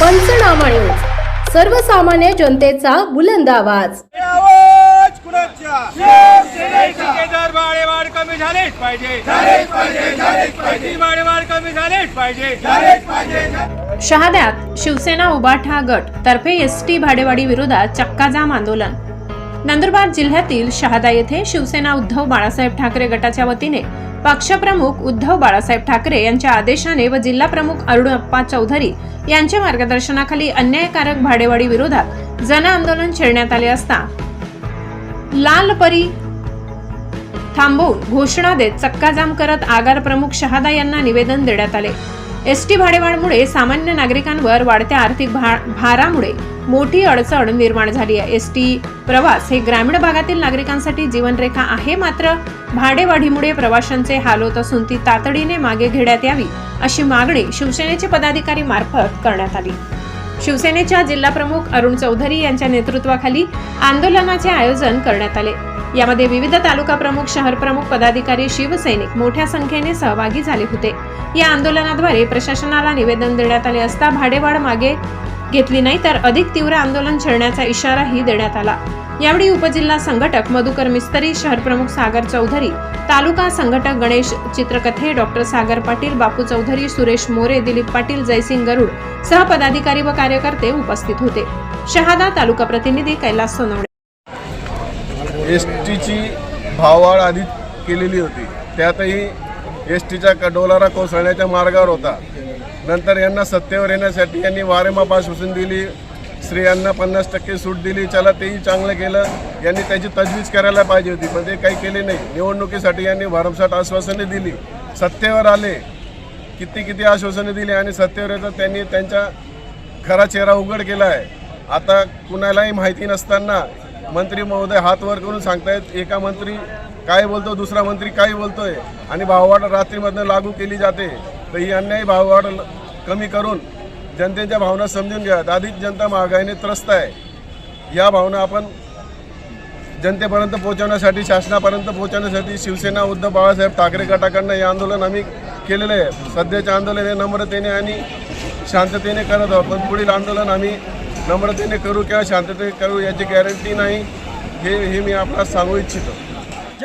पंचनामा न्यूज सर्वसामान्य जनतेचा बुलंद आवाज. आवाज कुणाच्या ठेकेदार भाडेवाढ कमी झालीच पाहिजे. भाडेवाढ कमी झालीच पाहिजे. शहाद्यात शिवसेना उबाठा गट तर्फे एस टी भाडेवाढी विरोधात चक्काजाम आंदोलन. नंदुरबार जिल्ह्यातील शहादा येथे शिवसेना उद्धव बाळासाहेब ठाकरे गटाच्या वतीने पक्षप्रमुख उद्धव बाळासाहेब ठाकरे यांच्या आदेशाने व जिल्हा प्रमुख अरुणप्पा चौधरी यांच्या मार्गदर्शनाखाली अन्यायकारक भाडेवाडी विरोधात जन आंदोलन छेडण्यात आले असता लाल परी थांबवून घोषणा देत चक्काजाम करत आगार प्रमुख शहादा यांना निवेदन देण्यात आले. एस टी भाडेवाढमुळे सामान्य नागरिकांवर वाढत्या आर्थिक भा- भारामुळे मोठी अडचण निर्माण झाली आहे. एस टी प्रवास हे ग्रामीण भागातील नागरिकांसाठी जीवनरेखा आहे मात्र भाडेवाढीमुळे प्रवाशांचे हाल होत असून ती तातडीने मागे घेण्यात यावी अशी मागणी शिवसेनेचे पदाधिकारी मार्फत करण्यात आली. शिवसेनेच्या जिल्हा प्रमुख अरुण चौधरी यांच्या नेतृत्वाखाली आंदोलनाचे आयोजन करण्यात आले. यामध्ये विविध तालुका प्रमुख शहर प्रमुख पदाधिकारी शिवसैनिक मोठ्या संख्येने सहभागी झाले होते. या आंदोलनाद्वारे प्रशासनाला निवेदन देण्यात आले असता भाडेवाढ मागे घेतली नाही तर अधिक तीव्र आंदोलन छेडण्याचा इशाराही देण्यात आला. यावेळी उपजिल्हा संघटक मधुकर मिस्तरी शहर प्रमुख सागर चौधरी तालुका संघटक गणेश चित्रकथे डॉक्टर सागर पाटील बापू चौधरी सुरेश मोरे दिलीप पाटील जयसिंग गरुड सहपदाधिकारी व कार्यकर्ते उपस्थित होते. शहादा तालुका प्रतिनिधी कैलास सोनवणे. एस टीची भाववाढ आधी केलेली होती. त्यातही एस टीच्या कडोलारा कोसळण्याच्या मार्गावर होता. नंतर यांना सत्तेवर येण्यासाठी यांनी वारेमापा शोषून दिली. स्त्रियांना पन्नास टक्के सूट दिली. चला तेही चांगलं केलं. यांनी त्याची तजवीज करायला पाहिजे होती पण ते काही केले नाही. निवडणुकीसाठी यांनी भरमसाठ आश्वासने दिली. सत्तेवर आले. किती किती आश्वासने दिली आणि सत्तेवर येतात त्यांनी त्यांच्या खरा चेहरा उघड केला आहे. आता कुणालाही माहिती नसताना मंत्री महोदय हात वर करून सांगतायत एका मंत्री काय बोलतो दुसरा मंत्री काय बोलतोय आणि भाववाढ रात्रीमधनं लागू केली जाते तर ही अन्यायी भाववाढ कमी करून जनतेच्या भावना समजून घ्या आधीच जनता महागाईने त्रस्त आहे. या भावना आपण जनतेपर्यंत पोहोचवण्यासाठी शासनापर्यंत पोहोचवण्यासाठी शिवसेना उद्धव बाळासाहेब ठाकरे गटाकडनं हे आंदोलन आम्ही केलेलं आहे. सध्याचे आंदोलन हे नम्रतेने आणि शांततेने करत आहोत पण पुढील आंदोलन आम्ही नम्रतेने करू किंवा शांततेने करू याची गॅरंटी नाही हे हे मी आपणास सांगू इच्छितो.